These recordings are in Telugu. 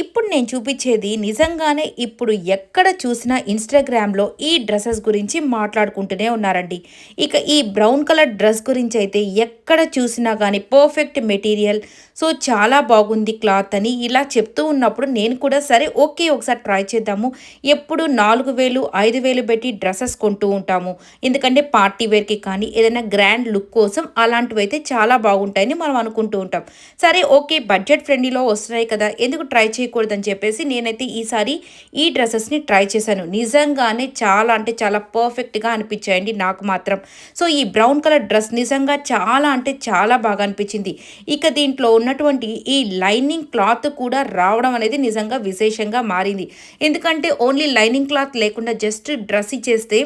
ఇప్పుడు నేను చూపించేది నిజంగానే ఇప్పుడు ఎక్కడ చూసినా ఇన్స్టాగ్రామ్లో ఈ డ్రెస్సెస్ గురించి మాట్లాడుకుంటూనే ఉన్నారండి. ఇక ఈ బ్రౌన్ కలర్ డ్రెస్ గురించి అయితే ఎక్కడ చూసినా కానీ పర్ఫెక్ట్ మెటీరియల్ సో చాలా బాగుంది క్లాత్ అని ఇలా చెప్తూ ఉన్నప్పుడు నేను కూడా సరే ఓకే ఒకసారి ట్రై చేద్దాము. ఎప్పుడు నాలుగు వేలు ఐదు వేలు పెట్టి డ్రెస్సెస్ కొంటూ ఉంటాము. ఎందుకంటే పార్టీ వేర్కి కానీ ఏదైనా గ్రాండ్ లుక్ కోసం అలాంటివి అయితే చాలా బాగుంటాయని మనం అనుకుంటూ ఉంటాం. సరే ఓకే బడ్జెట్ ఫ్రెండ్లీలో వస్తున్నాయి కదా ఎందుకు ట్రై చేయకూడదని చెప్పేసి నేనైతే ఈసారి ఈ డ్రెస్సెస్ని ట్రై చేశాను. నిజంగానే చాలా అంటే చాలా పర్ఫెక్ట్గా అనిపించాయండి నాకు మాత్రం. సో ఈ బ్రౌన్ కలర్ డ్రెస్ నిజంగా చాలా అంటే చాలా బాగా అనిపించింది. ఇక దీంట్లో ఉన్నటువంటి ఈ లైనింగ్ క్లాత్ కూడా రావడం అనేది నిజంగా విశేషంగా మారింది. ఎందుకంటే ఓన్లీ లైనింగ్ క్లాత్ లేకుండా జస్ట్ డ్రెస్ ఇచ్చేస్తే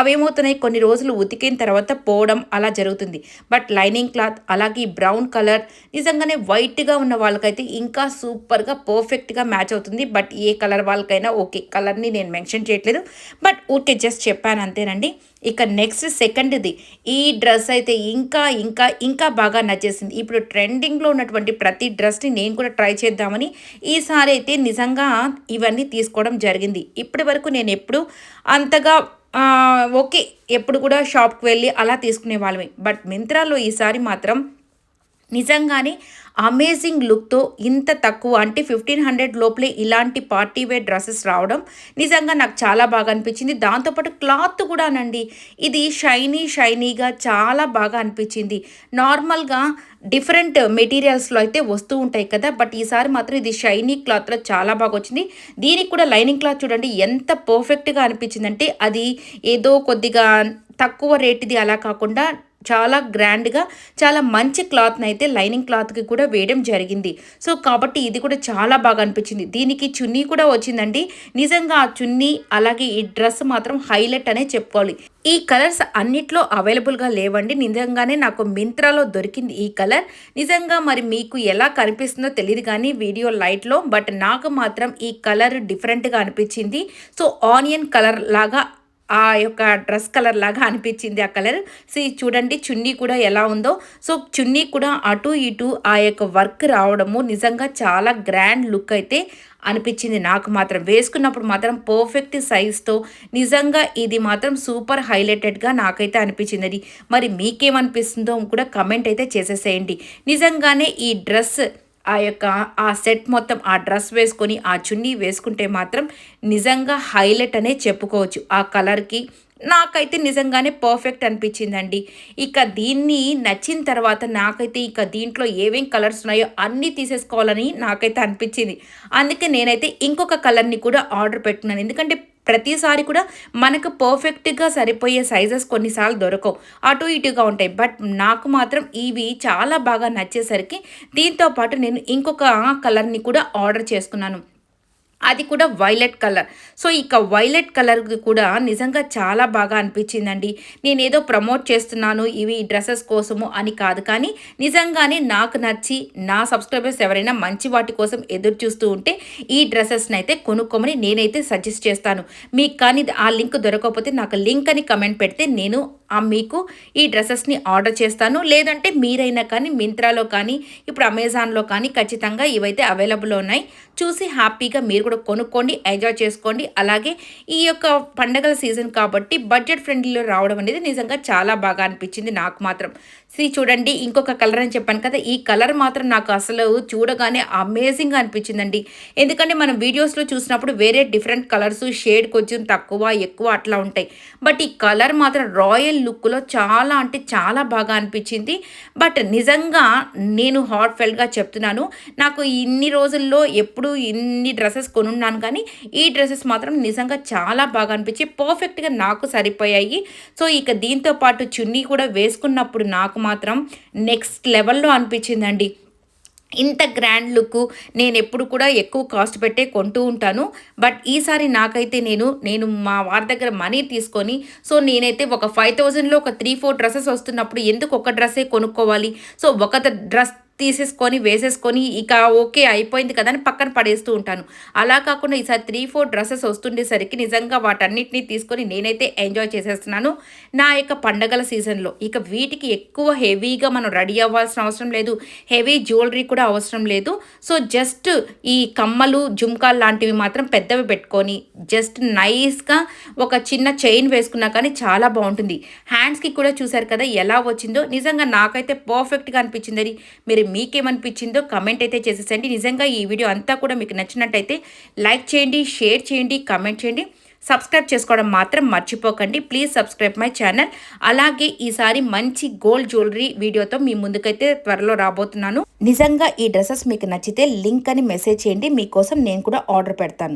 అవేమవుతున్నాయి? కొన్ని రోజులు ఉతికిన తర్వాత పోవడం అలా జరుగుతుంది. బట్ లైనింగ్ క్లాత్ అలాగే బ్రౌన్ కలర్ నిజంగానే వైట్గా ఉన్న వాళ్ళకైతే ఇంకా సూపర్గా పర్ఫెక్ట్ పర్ఫెక్ట్గా మ్యాచ్ అవుతుంది. బట్ ఏ కలర్ వాళ్ళకైనా ఓకే. కలర్ని నేను మెన్షన్ చేయట్లేదు. బట్ ఓకే జస్ట్ చెప్పాను అంతేనండి. ఇక నెక్స్ట్ సెకండ్ది. ఈ డ్రెస్ అయితే ఇంకా ఇంకా ఇంకా బాగా నచ్చేసింది. ఇప్పుడు ట్రెండింగ్లో ఉన్నటువంటి ప్రతి డ్రెస్ని నేను కూడా ట్రై చేద్దామని ఈసారి అయితే నిజంగా ఇవన్నీ తీసుకోవడం జరిగింది. ఇప్పటి వరకు నేను ఎప్పుడు అంతగా ఓకే. ఎప్పుడు కూడా షాప్కి వెళ్ళి అలా తీసుకునే వాళ్ళమే. బట్ మింత్రాలో ఈసారి మాత్రం నిజంగానే అమేజింగ్ లుక్తో ఇంత తక్కువ అంటే ఫిఫ్టీన్ హండ్రెడ్ లోపలే ఇలాంటి పార్టీ వేర్ డ్రెస్సెస్ రావడం నిజంగా నాకు చాలా బాగా అనిపించింది. దాంతోపాటు క్లాత్ కూడానండి ఇది షైనీ షైనీగా చాలా బాగా అనిపించింది. నార్మల్గా డిఫరెంట్ మెటీరియల్స్లో అయితే వస్తూ ఉంటాయి కదా బట్ ఈసారి మాత్రం ఇది షైనీ క్లాత్లో చాలా బాగా వచ్చింది. దీనికి కూడా లైనింగ్ క్లాత్ చూడండి ఎంత పర్ఫెక్ట్గా అనిపించిందంటే అది ఏదో కొద్దిగా తక్కువ రేటుది అలా కాకుండా చాలా గ్రాండ్గా చాలా మంచి క్లాత్ని అయితే లైనింగ్ క్లాత్కి కూడా వేయడం జరిగింది. సో కాబట్టి ఇది కూడా చాలా బాగా అనిపించింది. దీనికి చున్నీ కూడా వచ్చిందండి. నిజంగా ఆ చున్నీ అలాగే ఈ డ్రెస్ మాత్రం హైలైట్ అనే చెప్పుకోవాలి. ఈ కలర్స్ అన్నిట్లో అవైలబుల్గా లేవండి. నిజంగానే నాకు మింత్రాలో దొరికింది ఈ కలర్. నిజంగా మరి మీకు ఎలా కనిపిస్తుందో తెలియదు కానీ వీడియో లైట్లో బట్ నాకు మాత్రం ఈ కలర్ డిఫరెంట్గా అనిపించింది. సో ఆనియన్ కలర్ లాగా ఆ యొక్క డ్రెస్ కలర్ లాగా అనిపించింది ఆ కలర్. సో చూడండి చున్నీ కూడా ఎలా ఉందో. సో చున్నీ కూడా అటు ఇటు ఆ యొక్క వర్క్ రావడము నిజంగా చాలా గ్రాండ్ లుక్ అయితే అనిపించింది నాకు మాత్రం. వేసుకున్నప్పుడు మాత్రం పర్ఫెక్ట్ సైజ్తో నిజంగా ఇది మాత్రం సూపర్ హైలైటెడ్గా నాకైతే అనిపించింది అది. మరి మీకేమనిపిస్తుందో కూడా కమెంట్ అయితే చేసేసేయండి. నిజంగానే ఈ డ్రెస్ ఆ యొక్క ఆ సెట్ మొత్తం ఆ డ్రెస్ వేసుకొని ఆ చున్నీ వేసుకుంటే మాత్రం నిజంగా హైలైట్ అనే చెప్పుకోవచ్చు. ఆ కలర్కి నాకైతే నిజంగానే పర్ఫెక్ట్ అనిపించిందండి. ఇక దీన్ని నచ్చిన తర్వాత నాకైతే ఇక దీంట్లో ఏమేం కలర్స్ ఉన్నాయో అన్నీ తీసేసుకోవాలని నాకైతే అనిపించింది. అందుకే నేనైతే ఇంకొక కలర్ని కూడా ఆర్డర్ పెట్టుకున్నాను ఎందుకంటే ప్రతిసారి కూడా మనకు పర్ఫెక్ట్గా సరిపోయే సైజెస్ కొన్నిసార్లు దొరకవు. అటు ఇటుగా ఉంటాయి. బట్ నాకు మాత్రం ఇవి చాలా బాగా నచ్చేసరికి దీంతో పాటు నేను ఇంకొక కలర్ని కూడా ఆర్డర్ చేసుకున్నాను. అది కూడా వైలెట్ కలర్ సో ఇక వైలెట్ కలర్ కూడా నిజంగా చాలా బాగా అనిపించిందండి. నేనేదో ప్రమోట్ చేస్తున్నాను ఇవి డ్రెస్సెస్ కోసము అని కాదు. కానీ నిజంగానే నాకు నచ్చి నా సబ్స్క్రైబర్స్ ఎవరైనా మంచి వాటి కోసం ఎదురు చూస్తూ ఉంటే ఈ డ్రెస్సెస్ని అయితే కొనుక్కోమని నేనైతే సజెస్ట్ చేస్తాను. మీకు కానీ ఆ లింక్ దొరకకపోతే నాకు లింక్ అని కమెంట్ పెడితే నేను మీకు ఈ డ్రెస్సెస్ని ఆర్డర్ చేస్తాను. లేదంటే మీరైనా కానీ మింత్రాలో కానీ ఇప్పుడు అమెజాన్లో కానీ ఖచ్చితంగా ఇవైతే అవైలబుల్ ఉన్నాయి. చూసి హ్యాపీగా మీరు కూడా కొనుక్కోండి ఎంజాయ్ చేసుకోండి. అలాగే ఈ యొక్క పండగల సీజన్ కాబట్టి బడ్జెట్ ఫ్రెండ్లీలో రావడం అనేది నిజంగా చాలా బాగా అనిపించింది నాకు మాత్రం. సీ చూడండి ఇంకొక కలర్ అని చెప్పాను కదా ఈ కలర్ మాత్రం నాకు అసలు చూడగానే అమేజింగ్గా అనిపించిందండి. ఎందుకంటే మనం వీడియోస్లో చూసినప్పుడు వేరే డిఫరెంట్ కలర్స్ షేడ్ కొంచెం తక్కువ ఎక్కువ అట్లా ఉంటాయి. బట్ ఈ కలర్ మాత్రం రాయల్ లుక్లో చాలా అంటే చాలా బాగా అనిపించింది. బట్ నిజంగా నేను హార్ట్ ఫెల్ట్గా చెప్తున్నాను నాకు ఇన్ని రోజుల్లో ఎప్పుడు ఇన్ని డ్రెస్సెస్ కొను కొనున్నాను కానీ ఈ డ్రెస్సెస్ మాత్రం నిజంగా చాలా బాగా అనిపించి పర్ఫెక్ట్గా నాకు సరిపోయాయి. సో ఇక దీంతో పాటు చున్నీ కూడా వేసుకున్నప్పుడు నాకు మాత్రం నెక్స్ట్ లెవెల్లో అనిపించిందండి. ఇంత గ్రాండ్ లుక్ నేను ఎప్పుడు కూడా ఎక్కువ కాస్ట్ పెట్టే కొంటూ ఉంటాను. బట్ ఈసారి నాకైతే నేను నేను మా వారి దగ్గర మనీ తీసుకొని సో నేనైతే ఒక ఫైవ్ థౌజండ్లో ఒక త్రీ ఫోర్ డ్రెస్సెస్ వస్తున్నప్పుడు ఎందుకు ఒక డ్రెస్సే కొనుక్కోవాలి? సో ఒక డ్రెస్ తీసేసుకొని వేసేసుకొని ఇక ఓకే అయిపోయింది కదా అని పక్కన పడేస్తూ ఉంటాను. అలా కాకుండా ఈసారి త్రీ ఫోర్ డ్రెస్సెస్ వస్తుండేసరికి నిజంగా వాటన్నిటిని తీసుకొని నేనైతే ఎంజాయ్ చేసేస్తున్నాను. నా యొక్క పండగల సీజన్లో ఇక వీటికి ఎక్కువ హెవీగా మనం రెడీ అవ్వాల్సిన అవసరం లేదు. హెవీ జ్యువెలరీ కూడా అవసరం లేదు. సో జస్ట్ ఈ కమ్మలు జుమ్కాలు లాంటివి మాత్రం పెద్దవి పెట్టుకొని జస్ట్ నైస్గా ఒక చిన్న చైన్ వేసుకున్నా కానీ చాలా బాగుంటుంది. హ్యాండ్స్కి కూడా చూసారు కదా ఎలా వచ్చిందో. నిజంగా నాకైతే పర్ఫెక్ట్గా అనిపించింది మీరు మీకేమనిపించిందో కమెంట్ అయితే చేసేసండి. నిజంగా ఈ వీడియో అంతా కూడా మీకు నచ్చినట్టయితే లైక్ చేయండి షేర్ చేయండి కమెంట్ చేయండి. సబ్స్క్రైబ్ చేసుకోవడం మాత్రం మర్చిపోకండి. ప్లీజ్ సబ్స్క్రైబ్ మై ఛానల్ అలాగే ఈసారి మంచి గోల్డ్ జ్యువెలరీ వీడియోతో మీ ముందుకైతే త్వరలో రాబోతున్నాను. నిజంగా ఈ డ్రెస్సెస్ మీకు నచ్చితే లింక్ అని మెసేజ్ చేయండి. మీకోసం నేను కూడా ఆర్డర్ పెడతాను.